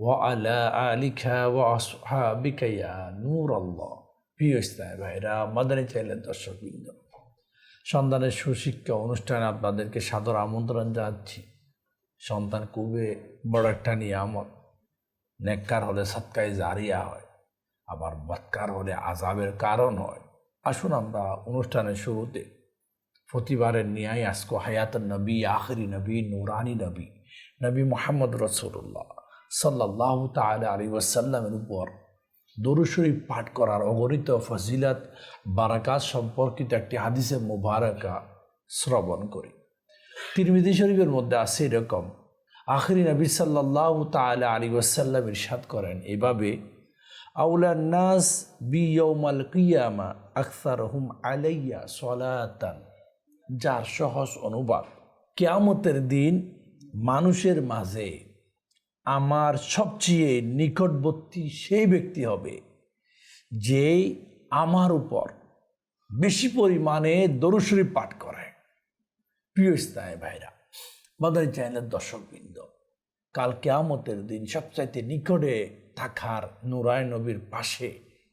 ওয়ালা আলিকা ওয়া আসহাবিকা ইয়া নূর প্রিয় ভাইরা, মাদানী চাইলেন দর্শকবৃন্দ সন্তানের সুশিক্ষা অনুষ্ঠানে আপনাদেরকে সাদর আমন্ত্রণ জানাচ্ছি। সন্তান খুবই বড় একটা নিয়ামত। নেককার হলে সৎকায় জারিয়া হয়, আবার বৎকার হলে আজাবের কারণ হয়। আসুন আমরা অনুষ্ঠানের শুরুতে প্রতিবারের নিয়াই আজকো হায়াত নবী, আখরি নবী, নুরানি নবী নবী মোহাম্মদ রসুল্লাহ সাল্লাহ তাল আলী ওয়াসাল্লামের উপর দরুশরীফ পাঠ করার অগণিত ফজিলাত, বারাকাত সম্পর্কিত একটি হাদিসে মুবারকা শ্রবণ করি। তিরমিদি শরীফের মধ্যে আছে এরকম, আখরি নবী সাল্লাহ তাল আলী ওয়াসাল্লাম ইরশাদ করেন, এভাবে আউলান্নাস বিয়ৌমাল কিয়ামা আখতার হুম আলাইয়া সলাতান। যার সহজ অনুবাদ, কেয়ামতের দিন মানুষের মাঝে আমার সবচেয়ে নিকটবর্তী সেই ব্যক্তি হবে যে আমার উপর বেশি পরিমাণে দরুশরী পাঠ করে। প্রিয় স্থায় ভাইরা মাদারি চ্যানেলের দর্শকবৃন্দ, কাল কেয়ামতের দিন সবচাইতে নিকটে থাকার নুরায় নবীর পাশে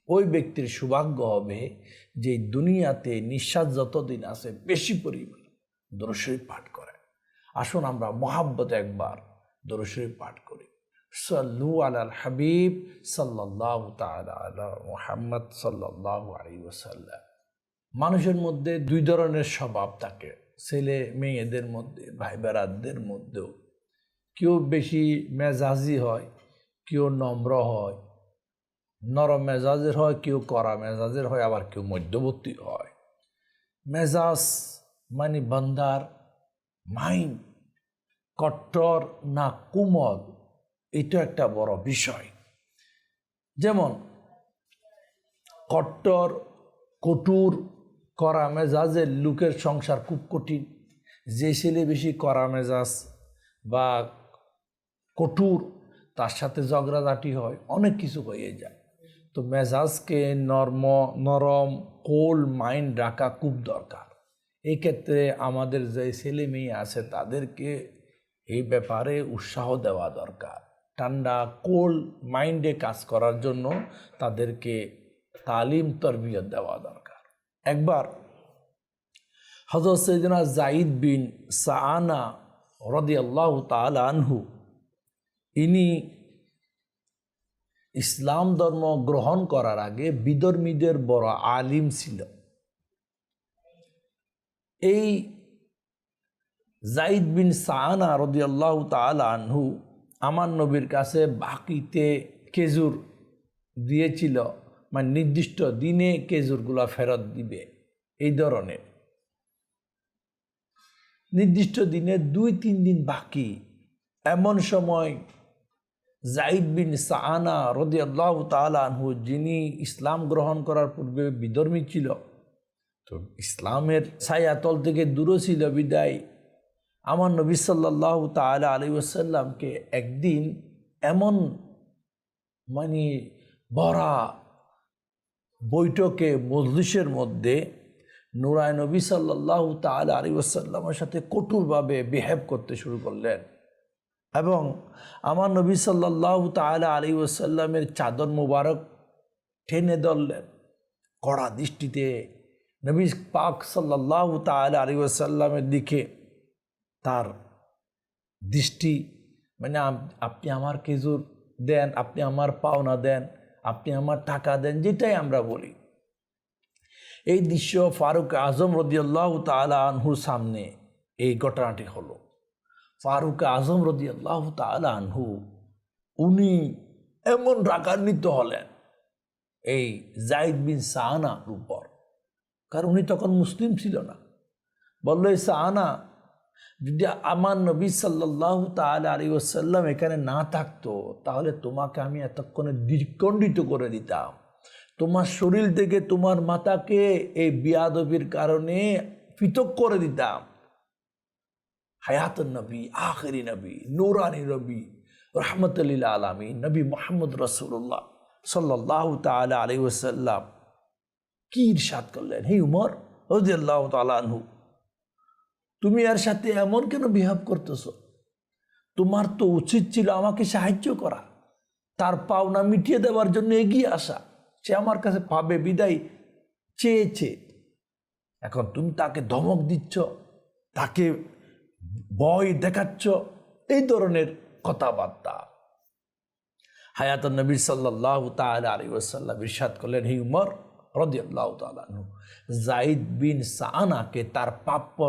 ওই ব্যক্তির সৌভাগ্য হবে যে দুনিয়াতে নিঃশ্বাস যতদিন আছে বেশি পরিমাণ দরশরী পাঠ করে। আসুন আমরা মহাব্বত একবার দরশরী পাঠ করি। সাল্লু আলাল হাবিব সাল্লাহ তালা আলা মোহাম্মদ সাল্লাহ আলী ওসাল্লাম মানুষের মধ্যে দুই ধরনের স্বভাব থাকে, ছেলে মেয়েদের মধ্যে ভাই বেড়াদের মধ্যেও। কেউ বেশি মেজাজি হয়, কেউ নম্র হয়, নরম মেজাজের হয়, কেউ কড়া মেজাজের হয়, আবার কেউ মধ্যবর্তী হয়। মেজাজ মানে বন্দার মাইন্ড। কট্টর না কুমল এটা একটা বড় বিষয়। যেমন, কট্টর কটুর করা মেজাজের লোকের সংসার খুব কঠিন। যে ছেলে বেশি করা মেজাজ বা কটুর তার সাথে ঝগড়াঝাটি হয়, অনেক কিছু হয়ে যায়। তো মেজাজকে নর্ম, নরম, কোল, মাইন্ড রাখা খুব দরকার। এক্ষেত্রে আমাদের যে ছেলে মেয়ে আছে, তাদেরকে এই ব্যাপারে উৎসাহ দেওয়া দরকার। ঠান্ডা কোল্ড মাইন্ডে কাজ করার জন্য তাদেরকে তালিম, তরবিয়ত দেওয়া দরকার। একবার হজরত সৈদিনা জাইদ বিন সাআনা রদি আল্লাহ আনহু, ইনি ইসলাম ধর্ম গ্রহণ করার আগে বিধর্মীদের বড় আলিম ছিল। এই জাইদ বিন সাহানা রদিয়াল্লাহ তাল আনহু আমার নবীর কাছে বাকিতে খেজুর দিয়েছিল মানে নির্দিষ্ট দিনে খেজুরগুলো ফেরত দিবে, এই ধরনের। নির্দিষ্ট দিনে দুই তিন দিন বাকি। এমন সময় জাইদ বিন সাহানা রদিয়াল্লাহ আনহু, যিনি ইসলাম গ্রহণ করার পূর্বে বিধর্মী ছিল, তো ইসলামের ছায়াতল থেকে দূরে ছিল বিদায় আমার নবী সাল্লাহ তালা আলী ওসাল্লামকে একদিন এমন মানে বড়া বৈঠকে, মজলিসের মধ্যে নুরায় নবী সাল্লাহ তাল আলী ওসাল্লামের সাথে কঠোরভাবে বিহেভ করতে শুরু করলেন এবং আমার নবী সাল্লাহ তালা আলী ওসাল্লামের চাদর মুবারক টেনে ধরলেন। কড়া দৃষ্টিতে নবী পাক সাল্লাহ তালা আলী ওসাল্লামের দিকে তার দৃষ্টি মানে আপনি আমার খেজুর দেন, আপনি আমার পাওনা দেন, আপনি আমার টাকা দেন, যেটাই আমরা বলি। এই দৃশ্য ফারুক আজম রদিয়াল্লাহ তালা আনহুর সামনে এই ঘটনাটি হলো। ফারুক আজম রদিয়াল্লাহ তালা আনহু, উনি এমন রাগান্বিত হলেন এই জাইদ বিন সাহানার উপর। কারণ উনি তখন মুসলিম ছিল না। বলল, এই সাহানা যদি আমার নবী সাল্লাহ তাহলে আলী ওসাল্লাম এখানে না থাকতো, তাহলে তোমাকে আমি এতক্ষণে দ্বিখণ্ডিত করে দিতাম। তোমার শরীর থেকে তোমার মাতাকে এই বিয়াদবির কারণে পৃথক করে দিতাম। হায়াত নবী, আখরি নবী, নুরানি নবী, রহমতুল্লিল আলমী নবী মোহাম্মদ রসুল্লাহ সাল্লাহ তালা আলী ওসাল্লাম কি ইরশাদ করলেন? হে উমর রদিয়াল্লাহ তালাহু তুমি এর সাথে এমন কেন বিহেভ করতেছ? তোমার তো উচিত ছিল আমাকে সাহায্য করা। তার পাওনা মিটিয়ে দেওয়ার জন্য এগিয়ে আসা। সে আমার কাছে পাবে বিদায় চেয়েছে। এখন তুমি তাকে ধমক দিচ্ছ, তাকে ভয় দেখাচ্ছ, এই ধরনের কথাবার্তা। হায়াত নবী সাল্লাহ আলী ওসাল্লাম ইরশাদ করলেন, হি উমর রদিয়াল্লাহ তালু জাইদ বিন সানাকে তার প্রাপ্য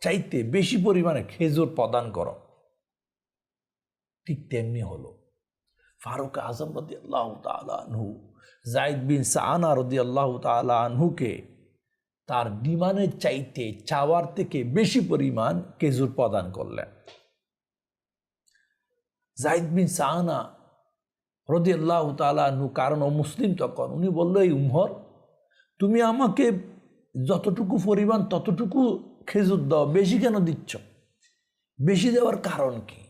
চাইতে বেশি পরিমাণে খেজুর প্রদান করো। ঠিক তেমনি হলো। ফারুক আজম রদি আল্লাহ তালহু জাইদ বিন সাহানা রদি আল্লাহ তালহুকে তার ডিমানের চাইতে চাওয়ার থেকে বেশি পরিমাণ খেজুর প্রদান করলেন। জাইদ বিন সাহানা রদি আল্লাহ তালু কারণ ও মুসলিম তখন, উনি বলল, এই উমর তুমি আমাকে যতটুকু পরিমাণ ততটুকু খেজুর দাও, বেশি কেন দিচ্ছ? বেশি দেওয়ার কারণ কি?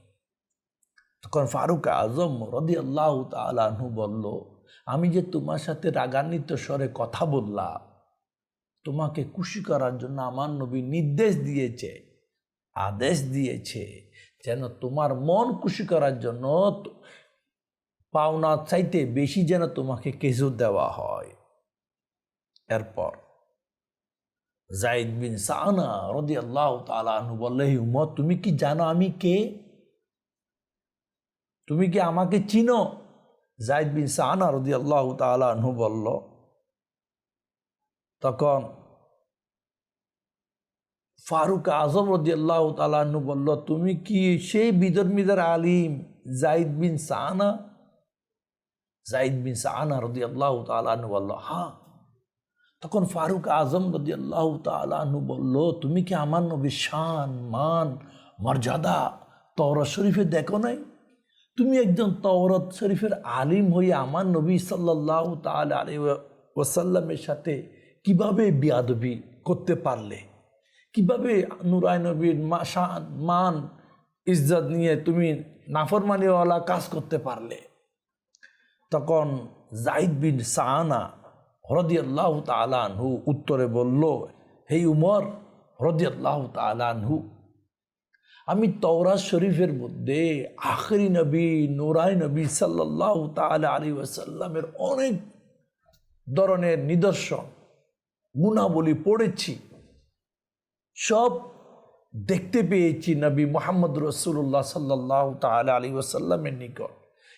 তখন ফারুক আজম রদি আল্লাহ তালু বলল, আমি যে তোমার সাথে রাগান্বিত স্বরে কথা বললাম, তোমাকে খুশি করার জন্য আমার নবী নির্দেশ দিয়েছে, আদেশ দিয়েছে, যেন তোমার মন খুশি করার জন্য পাওনা চাইতে বেশি যেন তোমাকে কেজুর দেওয়া হয়। এরপর জাইদ বিন সানা রদি আল্লাহ তালু বললে উমর তুমি কি জানো আমি কে? তুমি কি আমাকে চিনো? জাইদ বিন সানা রদি আল্লাহ তালু বলল, তখন ফারুক আজম রদি আল্লাহ তালু বলল, তুমি কি সেই বিদর্মীদের আলিম, জাইদ বিন সানা? জাইদ বিন সানা রদি আল্লাহ তালু বলল হ্যাঁ তখন ফারুক আজম রদি আল্লাহ তালু বলল, তুমি কি আমার নবী শান, মান, মর্যাদা তওরত শরীফে দেখো নাই? তুমি একজন তওরত শরীফের আলিম হয়ে আমার নবী সাল্লাহ তাল আলী ওসাল্লামের সাথে কীভাবে বিয়াদবি করতে পারলে? কীভাবে নুরায় নবীর শান, মান, ইজ্জত নিয়ে তুমি নাফরমানিওয়ালা কাজ করতে পারলে? তখন জাইদ বিন সাহানা হরদিয়াল্লাহ তালানহু উত্তরে বলল, হে উমর হরদিয়াল্লাহ তালানহু আমি তওরা শরীফের মধ্যে আখরি নবী নোরাই নবী সাল্লাহ তালা আলী ওয়াসাল্লামের অনেক ধরনের নিদর্শন, গুণাবলী পড়েছি। সব দেখতে পেয়েছি নবী মোহাম্মদ রসুল্লাহ সাল্লাহ তালা আলী ওসাল্লামের নিকট।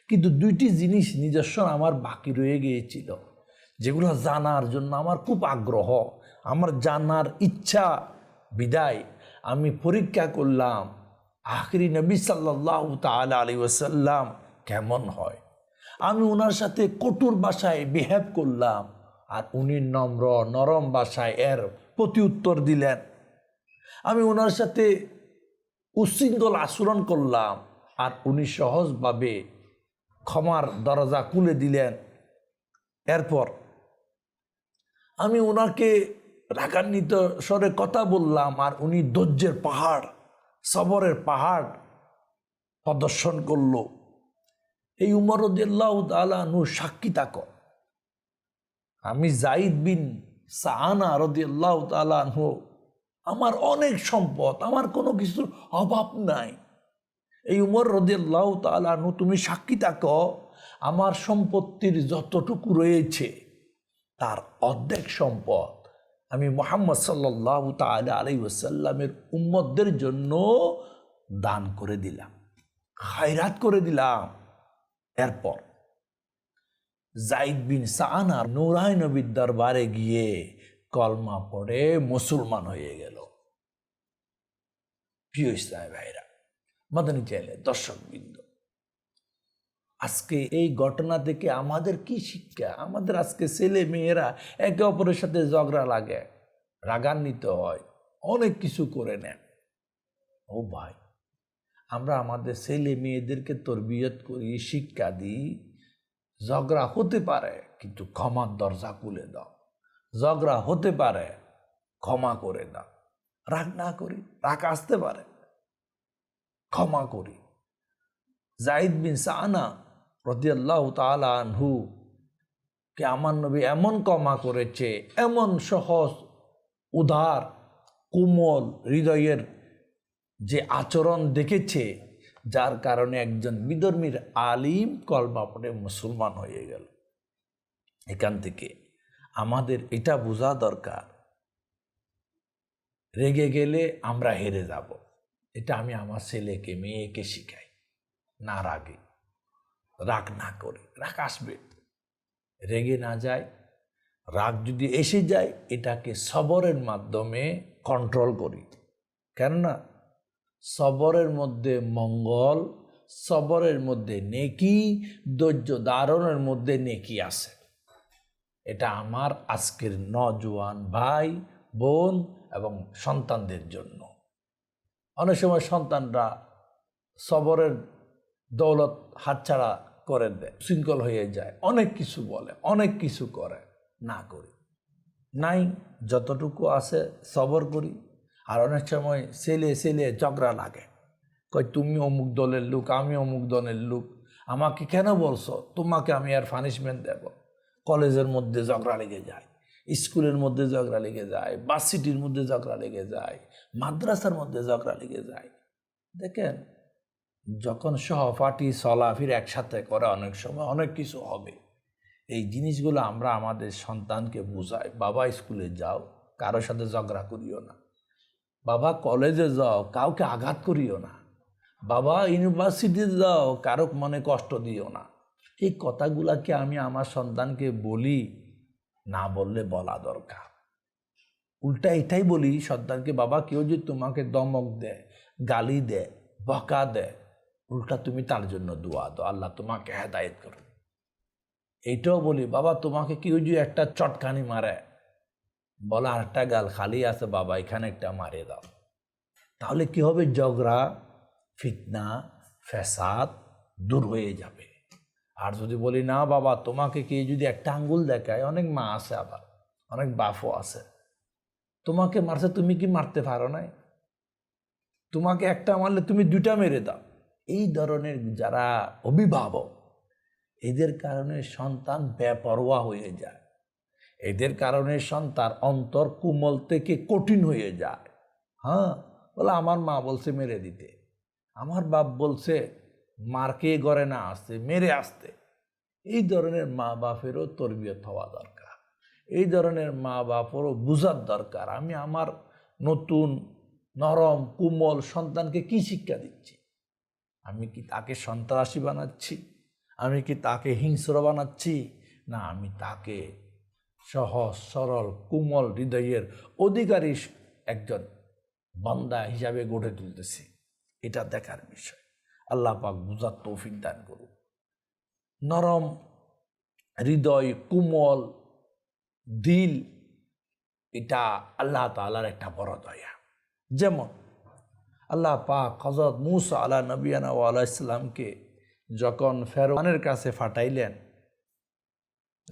কিন্তু দুইটি জিনিস নিদর্শন আমার বাকি রয়ে গিয়েছিল। যেগুলো জানার জন্য আমার খুব আগ্রহ, আমার জানার ইচ্ছা। বিদায়, আমি পরীক্ষা করলাম, আখরি নবী সাল্লাহ তালা আলী ওসাল্লাম কেমন হয়? আমি ওনার সাথে কঠোর ভাষায় বিহেভ করলাম, আর উনি নম্র, নরম ভাষায় এর প্রতি উত্তর দিলেন। আমি ওনার সাথে উচ্ছৃঙ্খল আচরণ করলাম, আর উনি সহজভাবে ক্ষমার দরজা খুলে দিলেন। এরপর আমি ওনাকে রাগান্বিত স্বরে কথা বললাম আর উনি ধৈর্যের পাহাড়, সবরের পাহাড় প্রদর্শন করল। এই উমর উদ্দাল্লাহ তালু সাক্ষী তাক আমি জাইদ বিন সাহানা রদিয়াল্লাহ তালু আমার অনেক সম্পদ, আমার কোনো কিছুর অভাব নাই। এই উমর রদিয়াল্লাহ তালু তুমি সাক্ষী থাকো, আমার সম্পত্তির যতটুকু রয়েছে তার অর্ধেক সম্পদ আমি মোহাম্মদ সাল্লাহ তালা আলাই ওসাল্লামের উম্মতদের জন্য দান করে দিলাম, খায়রাত করে দিলাম। এরপর জাইদ বিন সাহানা নুরাই নবীর দরবারে গিয়ে কলমা পড়ে মুসলমান হয়ে গেল। প্রিয় ইসলাম ভাইরা, মাদানী চাইলে দর্শক দর্শকবৃন্দ আজকে এই ঘটনা থেকে আমাদের কি শিক্ষা? আমাদের আজকে ছেলে মেয়েরা একে অপরের সাথে ঝগড়া লাগে, রাগান্বিত হয়, অনেক কিছু করে নেন ও ভাই, আমরা আমাদের ছেলে মেয়েদেরকে তরবিয়ত করি, শিক্ষা দিই, ঝগড়া হতে পারে, কিন্তু ক্ষমার দরজা খুলে দাও। ঝগড়া হতে পারে, ক্ষমা করে দাও। রাগ না করি, রাগ আসতে পারে, ক্ষমা করি। জাইদ বিন সানা রদিয়াল্লাহ তালা আনহু কে আমার নবী এমন কমা করেছে, এমন সহজ, উদার, কোমল হৃদয়ের যে আচরণ দেখেছে, যার কারণে একজন বিধর্মীর আলিম কলমা পড়ে মুসলমান হয়ে গেল। এখান থেকে আমাদের এটা বোঝা দরকার। রেগে গেলে আমরা হেরে যাব। এটা আমি আমার ছেলেকে, মেয়েকে শিখাই, না রাগে। রাগ না করে, রাগ আসবে। রেগে না যায়, রাগ যদি এসে যায়, এটাকে সবরের মাধ্যমে কন্ট্রোল করি। কেননা সবরের মধ্যে মঙ্গল, সবরের মধ্যে নেকি, ধৈর্য ধারণের মধ্যে নেকি আছে। এটা আমার আজকের নজওয়ান ভাই, বোন এবং সন্তানদের জন্য। অনেক সময় সন্তানরা সবরের দৌলত হাতছাড়া করে দেয় শৃঙ্খল হয়ে যায়। অনেক কিছু বলে, অনেক কিছু করে, না করি। নাই, যতটুকু আছে সবর করি। আর অনেক সময় ছেলে ছেলে ঝগড়া লাগে। কই তুমি অমুক দলের লোক, আমি অমুক দলের লোক। আমাকে কেন বলছো? তোমাকে আমি আর পানিশমেন্ট দেব। কলেজের মধ্যে ঝগড়া লেগে যায়, স্কুলের মধ্যে ঝগড়া লেগে যায় বাসিটির মধ্যে ঝগড়া লেগে যায়, মাদ্রাসার মধ্যে ঝগড়া লেগে যায়। দেখেন যখন সহপাঠী চলাফির একসাথে করে অনেক সময় অনেক কিছু হবে। এই জিনিসগুলো আমরা আমাদের সন্তানকে বোঝাই, বাবা স্কুলে যাও কারোর সাথে ঝগড়া করিও না। বাবা কলেজে যাও, কাউকে আঘাত করিও না। বাবা ইউনিভার্সিটিতে যাও, কারও মনে কষ্ট দিও না। এই কথাগুলাকে আমি আমার সন্তানকে বলি? না বললে বলা দরকার। উল্টা এটাই বলি সন্তানকে, বাবা, কেউ যদি তোমাকে দমক দেয়, গালি দেয়, বকা দেয় উল্টা তুমি তার জন্য দোয়া দো আল্লাহ তোমাকে হেদায়ত করো এইটাও বলি, বাবা তোমাকে কেউ যদি একটা চটকানি মারে? বলে, আরেকটা গাল খালি আছে, বাবা, এখানে একটা মারে দাও। তাহলে কি হবে? ঝগড়া, ফিতনা, ফ্যাসাদ দূর হয়ে যাবে। আর যদি বলি, না, বাবা, তোমাকে কি যদি একটা আঙ্গুল দেখায়? অনেক মা আছে আবার, অনেক বাফও আছে। তোমাকে মারছে, তুমি কি মারতে পারো নাই? তোমাকে একটা মারলে তুমি দুটা মেরে দাও। এই ধরনের যারা অভিভাবক, এদের কারণে সন্তান বেপরোয়া হয়ে যায়। এদের কারণে সন্তান অন্তর কোমল থেকে কঠিন হয়ে যায়। হ্যাঁ? বলে, আমার মা বলছে মেরে দিতে। আমার বাপ বলছে মারকে গড়ে না আসতে, মেরে আসতে। এই ধরনের মা বাপেরও তরবিয়ত হওয়া দরকার। এই ধরনের মা বাপেরও বোঝার দরকার। আমি আমার নতুন, নরম, কোমল সন্তানকে কি শিক্ষা দিচ্ছি? আমি কি তাকে সন্ত্রাসী বানাচ্ছি? আমি কি তাকে হিংস্র বানাচ্ছি? না, আমি তাকে সহজ, সরল, কোমল হৃদয়ের অধিকারী একজন বান্দা হিসাবে গড়ে তুলতেছি। এটা দেখার বিষয়। আল্লাহ পাক বুঝার তৌফিক দান করুন নরম হৃদয়, কোমল, দিল, এটা আল্লাহ তালার একটা বড় দয়া। যেমন আল্লাহ পাক হজরত মুসা আল্লাহ নবিয়ানা আল্লাহ ইসলামকে যখন ফেরওয়ানের কাছে ফাটাইলেন,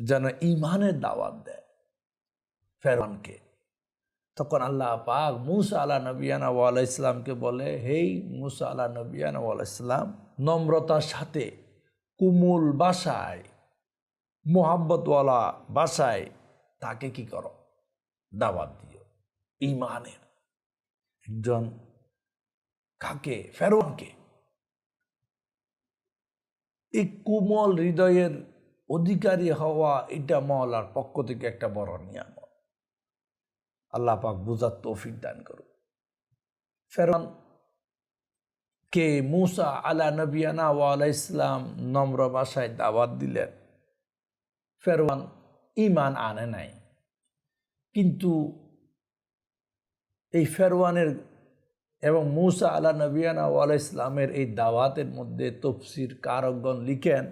যেন ইমানের দাওয়াত দেয় ফেরওয়ানকে তখন আল্লাহ পাক মুসা আল্লাহ নবিয়ানা ওয়াল্লাহ ইসলামকে বলে, হেই মুসা আল্লাহ নবিয়ানা ওয়াল্লাহ ইসলাম নম্রতার সাথে কুমুল বাসায় মোহাব্বতওয়ালা বাসায় তাকে কি করো? দাওয়াত দিও। ইমানের একজন কাকে? ফেরোনকে এই কোমল হৃদয়ের অধিকারী হওয়া এটা মহলার পক্ষ থেকে একটা বড় নিয়াম আল্লাহ পাক বুঝার তৌফিক দান করুন ফেরন কে মুসা আলা নবিয়ানা ওয়ালা ইসলাম নম্র বাসায় দাওয়াত দিলেন। ফেরওয়ান ইমান আনে নাই। কিন্তু এই ফেরওয়ানের এবং মুসা আলা নবিয়ানা ওয়ালা ইসলামের এই দাওয়াতের মধ্যে তফসির কারকগণ লিখেন,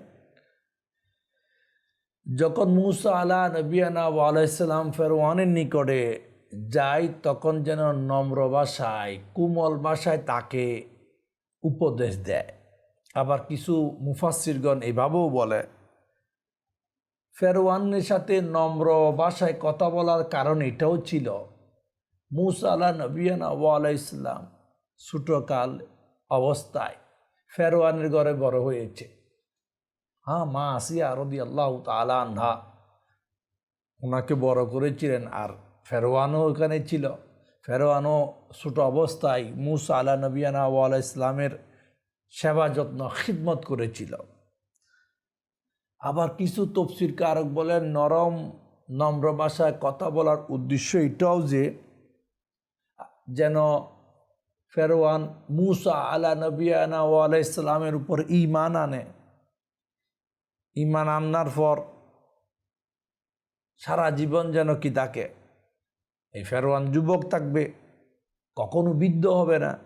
যখন মুসা আলা নবিয়ানা ওয়ালা ইসলাম ফেরওয়ানের নিকটে যায়, তখন যেন নম্র ভাষায়, কোমল ভাষায় তাকে উপদেশ দেয়। আবার কিছু মুফাসিরগণ এভাবেও বলে, ফেরওয়ানের সাথে নম্র ভাষায় কথা বলার কারণ এটাও ছিল, মুসা আলা নবিয়ানা ওয়ালা ইসলাম ছোটকাল অবস্থায় ফেরওয়ানের ঘরে বড় হয়েছে। হ্যাঁ মা আসিয়া রদি আল্লাহ তালা আনহা ওনাকে বড় করেছিলেন আর ফেরওয়ানও ওখানে ছিল। ফেরওয়ানও ছোট অবস্থায় মুসা আলা নবিয়ানা ওয়ালা ইসলামের সেবা যত্ন, খিদমত করেছিল। আবার কিছু তফসির কারক বলেন, নরম, নম্র ভাষায় কথা বলার উদ্দেশ্য এটাও যে, যেন ফেরওয়ান মুসা আলা নবিয়ানা ওয়ালা ইসলামের উপর ইমান আনে। ইমান আনার পর সারা জীবন যেন কি তাকে? এই ফেরওয়ান যুবক থাকবে, কখনো বৃদ্ধ হবে না।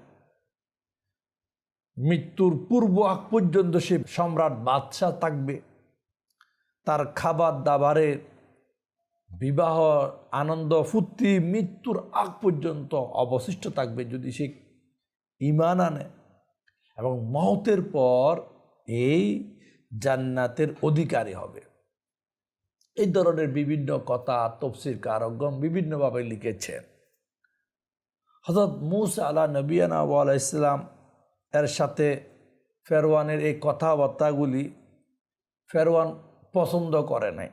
মৃত্যুর পূর্ব আগ পর্যন্ত সে সম্রাট বাদশাহ থাকবে। তার খাবার দাবারের বিবাহ, আনন্দ, ফুর্তি মৃত্যুর আগ পর্যন্ত অবশিষ্ট থাকবে। যদি সে ইমান আনে এবং মহতের পর এই জান্নাতের অধিকারী হবে। এই ধরনের বিভিন্ন কথা, তফসির কারকগণ বিভিন্নভাবে লিখেছেন। হজরত মুসা আলা নবিয়ানা ওয়ালা ইসলাম এর সাথে ফেরওয়ানের এই কথাবার্তাগুলি ফেরওয়ান পছন্দ করে নাই।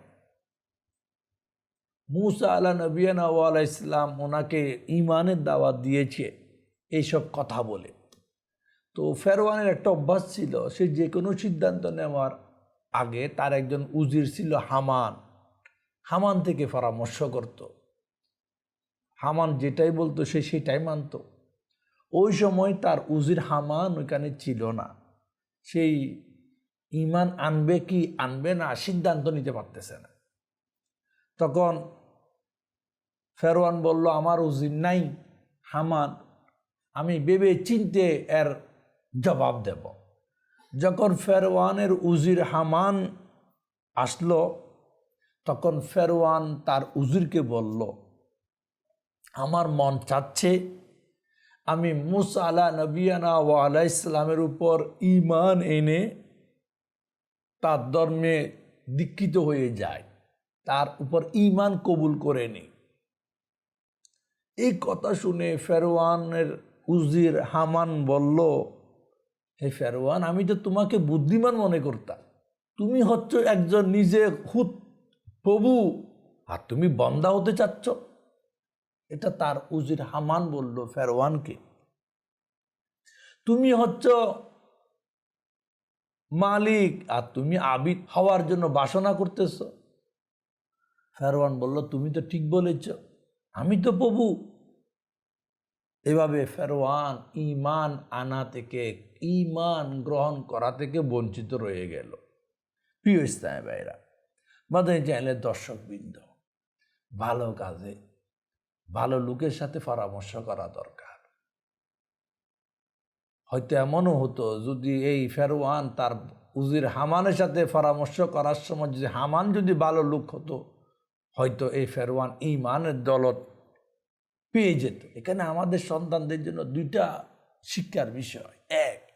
মুসা আলা নবিয়ানা ওয়ালা ইসলাম ওনাকে ইমানের দাওয়াত দিয়েছে। এইসব কথা বলে। তো ফেরওয়ানের একটা অভ্যাস ছিল, সে যে কোনো সিদ্ধান্ত নেওয়ার আগে তার একজন উজির ছিল হামান। হামান থেকে পরামর্শ করত। হামান যেটাই বলতো সে সেটাই মানত। ওই সময় তার উজির হামান ওইখানে ছিল না। সেই ইমান আনবে কি আনবে না সিদ্ধান্ত নিতে পারতেছে না। তখন ফেরওয়ান বলল, আমার উজির নাই, হামান আমি ভেবে চিনতে এর জবাব দেব। যখন ফেরওয়ানের উজির হামান আসলো, তখন ফেরওয়ান তার উজিরকে বলল, আমার মন চাচ্ছে, আমি মুসা আলা নবিয়ানা ও আলা ইসলামের উপর ইমান এনে তার ধর্মে দীক্ষিত হয়ে যায় তার উপর ইমান কবুল করে নিই। এই কথা শুনে ফেরওয়ানের উজির হামান বলল, হে ফেরওয়ান, আমি তো তোমাকে বুদ্ধিমান মনে করতাম, তুমি হচ্ছ একজন নিজে হুত প্রভু, আর তুমি বন্দা হতে চাচ্ছ? এটা তার উজির হামান বলল ফেরওয়ানকে। তুমি হচ্ছ মালিক, আর তুমি আবিদ হওয়ার জন্য বাসনা করতেছ? ফেরওয়ান বলল, তুমি তো ঠিক বলেছ, আমি তো প্রভু এভাবে ফেরওয়ান ইমান আনা থেকে ইমান গ্রহণ করা থেকে বঞ্চিত রয়ে গেল। প্রিয় ইসলামী ভাইরা, মাদানী চ্যানেলের দর্শকবৃন্দ, ভালো কাজে, ভালো লোকের সাথে পরামর্শ করা দরকার। হয়তো এমনও হতো যদি এই ফেরওয়ান তার উজির হামানের সাথে পরামর্শ করার সময় যদি হামান যদি ভালো লোক হতো, হয়তো এই ফেরওয়ান ইমানের দলত পেয়ে যেত। এখানে আমাদের সন্তানদের জন্য দুইটা শিক্ষার বিষয়। এক,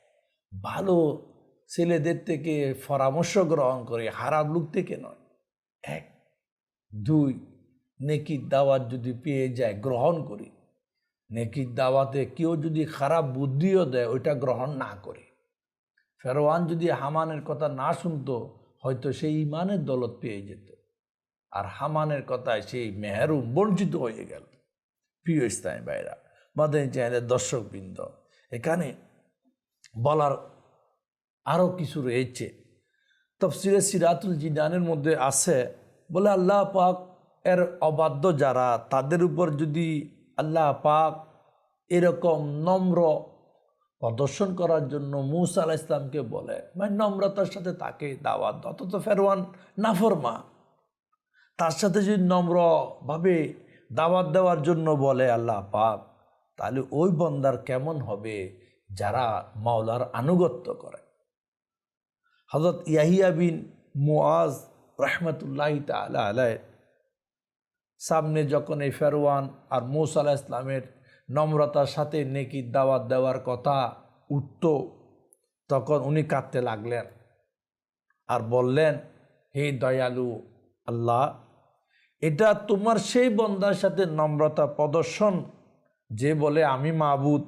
ভালো ছেলেদের থেকে পরামর্শ গ্রহণ করে খারাপ লোক থেকে নয়। এক, দুই, নেকির দাওয়াত যদি পেয়ে যায়, গ্রহণ করি। নেকির দাওয়াতে কেউ যদি খারাপ বুদ্ধিও দেয়, ওইটা গ্রহণ না করে। ফেরোয়ান যদি হামানের কথা না শুনতো, হয়তো সেই ইমানের দলত পেয়ে যেত। আর হামানের কথায় সেই মেহরুম বঞ্চিত হয়ে গেল। প্রিয় ইসলামী ভাইরা মাদানী চ্যানেলের দর্শকবৃন্দ, এখানে বলার আরও কিছু রয়েছে। তফসিরে সিরাতুল জিনানের মধ্যে আছে, বলে আল্লাহ পাক এর অবাধ্য যারা, তাদের উপর যদি আল্লাহ পাক এরকম নম্র প্রদর্শন করার জন্য মুসা আলাহ ইসলামকে বলে মানে নম্রতার সাথে তাকে দাওয়াত অথচ ফেরওয়ান নাফরমা, তার সাথে যদি নম্রভাবে দাওয়াত দেওয়ার জন্য বলে আল্লাহ পাক, তাহলে ওই বন্দার কেমন হবে যারা মাওলার আনুগত্য করে? হজরত ইয়াহিয়া বিন মুআজ রহমতুল্লাহ তালা আলায় সামনে যখন এই ফেরওয়ান আর মৌসা আলাহ ইসলামের নম্রতার সাথে নেকি দাওয়াত দেওয়ার কথা উঠত, তখন উনি কাঁদতে লাগলেন আর বললেন, হে দয়ালু আল্লাহ এটা তোমার সেই বন্দার সাথে নম্রতা প্রদর্শন, যে বলে আমি মাবুদ।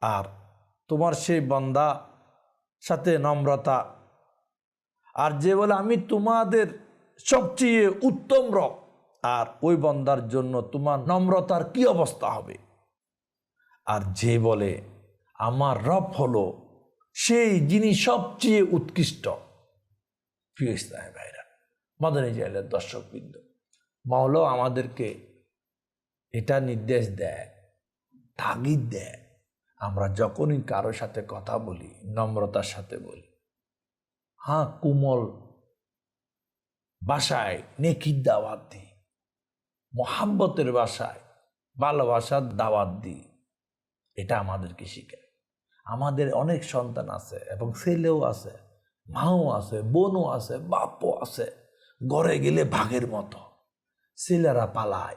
আর তোমার সেই বন্দা সাথে নম্রতা। আর যে বলে আমি তোমাদের সবচেয়ে উত্তম রব। আর ওই বন্দার জন্য তোমার নম্রতার কি অবস্থা হবে? আর যে বলে আমার রব হলো সেই যিনি সবচেয়ে উৎকৃষ্ট। প্রিয় ইসলামের ভাইরা, মাদানী জাইলের দর্শকবৃন্দ মাওলাও আমাদেরকে এটা নির্দেশ দেয়, তাগিদ দেয়। আমরা যখনই কারোর সাথে কথা বলি, নম্রতার সাথে বলি হ্যাঁ কোমল বাসায় নেকির দাওয়াত দিই, মোহাব্বতের বাসায় ভালোবাসার দাওয়াত দিই, এটা আমাদেরকে শিখায়। আমাদের অনেক সন্তান আছে এবং ছেলেও আছে, মাও আছে, বোনও আছে, বাপও আছে গড়ে গেলে ভাগের মতো। ছেলেরা পালায়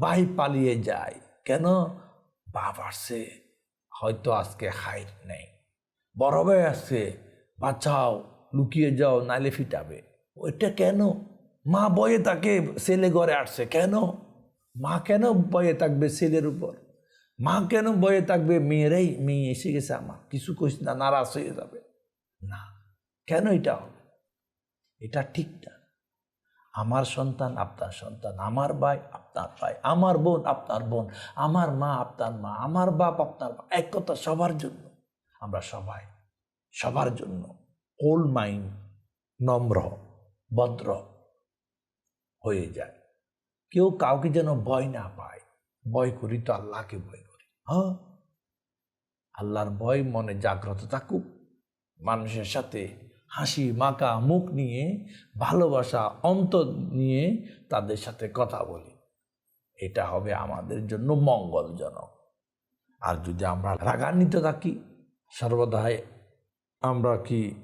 ভাই পালিয়ে যায়। কেন? বাপ আসছে হয়তো আজকে হাইট নেই। বড় ভাই আসছে, বাঁচাও, লুকিয়ে যাও, নাইলে ফিটাবে। ওইটা কেন? মা বয়ে তাকে ছেলে ঘরে আসছে কেন? মা কেন বয়ে থাকবে ছেলের উপর? মা কেন বয়ে থাকবে মেয়েরাই? মেয়ে এসে গেছে আমার। কিছু কইস না, নারাজ হয়ে যাবে। না, কেন এটা হবে? এটা ঠিক না। আমার সন্তান, আপনার সন্তান, আমার ভাই, আপনার ভাই, আমার বোন, আপনার বোন, আমার মা, আপনার মা, আমার বাপ, আপনার বাপ, এক কথা সবার জন্য। আমরা সবাই সবার জন্য ওল্ড মাইন্ড নম্র, ভদ্র হয়ে যায় কেউ কাউকে যেন ভয় না পায়। ভয় করি তো আল্লাহকে ভয় করি। হ্যাঁ? আল্লাহর ভয় মনে জাগ্রত থাকুক। মানুষের সাথে হাসি, মাকা, মুখ নিয়ে, ভালোবাসা, অন্তর নিয়ে তাদের সাথে কথা বলি। এটা হবে আমাদের জন্য মঙ্গলজনক। আর যদি আমরা রাগান্বিত থাকি, সর্বদাই আমরা কি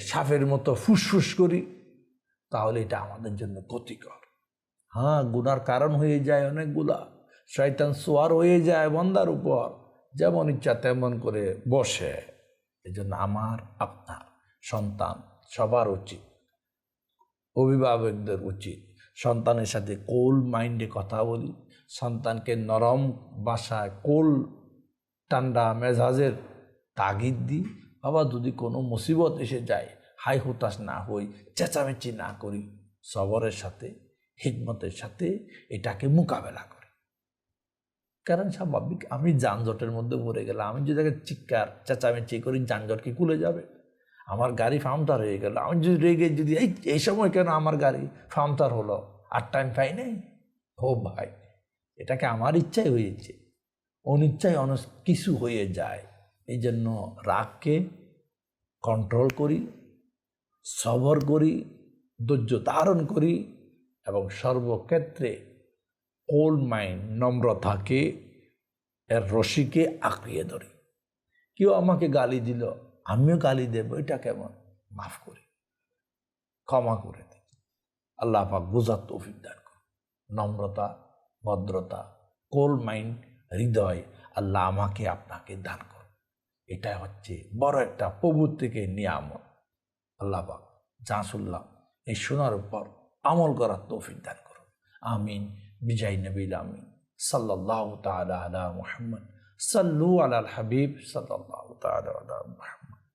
সাপের মতো ফুসফুস করি, তাহলে এটা আমাদের জন্য ক্ষতিকর। হ্যাঁ গুনার কারণ হয়ে যায় অনেকগুলা। শয়তান সোয়ার হয়ে যায় বন্দার উপর। যেমন ইচ্ছা তেমন করে বসে। এই জন্য আমার, আপনার, সন্তান সবার উচিত। অভিভাবকদের উচিত। সন্তানের সাথে কোল মাইন্ডে কথা বলি। সন্তানকে নরম বাসায় কোল ঠান্ডা মেজাজের তাগিদ দিই। বাবা, যদি কোনো মুসিবত এসে যায়, হাই হতাশ না হই, চেঁচামেচি না করি, সবরের সাথে, হিকমতের সাথে এটাকে মোকাবেলা করি। কারণ স্বাভাবিক আমি যানজটের মধ্যে পড়ে গেলাম। আমি যদি তাকে চিৎকার, চেঁচামেচি করি, যানজট কি খুলে যাবে? আমার গাড়ি ফার্মটার হয়ে গেল। আমি যদি রেগে যদি, এই এই সময় কেন আমার গাড়ি ফার্মটার হলো? আর টাইম পাই নাই? ও ভাই, এটাকে আমার ইচ্ছাই হয়েছে। অনিচ্ছায় অন কিছু হয়ে যায়। এই জন্য রাগকে কন্ট্রোল করি, সবর করি, ধৈর্য ধারণ করি এবং সর্বক্ষেত্রে কোল্ড মাইন্ড নম্রতাকে, এর রশিকে আঁকড়িয়ে ধরি। কেউ আমাকে গালি দিল, আমিও গালি দেব, এটা কেমন? মাফ করি, ক্ষমা করে দিই আল্লাহ পাক বোঝার তৌফিক দান করুন। নম্রতা, ভদ্রতা কোল মাইন্ড হৃদয় আল্লাহ আমাকে আপনাকে দান করুন। এটা হচ্ছে বড় একটা প্রভু থেকে নিয়ামত। আল্লাহ পাক শুনলাম এই শোনার উপর আমল করার তৌফিক দান করুন। আমিন। বিজয় নবীল আমিন সাল্লাহ তালা আলা মুহাম্মদ সাল্লু আলাল হাবিব সাল্লাহ তালা আলা মুহাম্মদ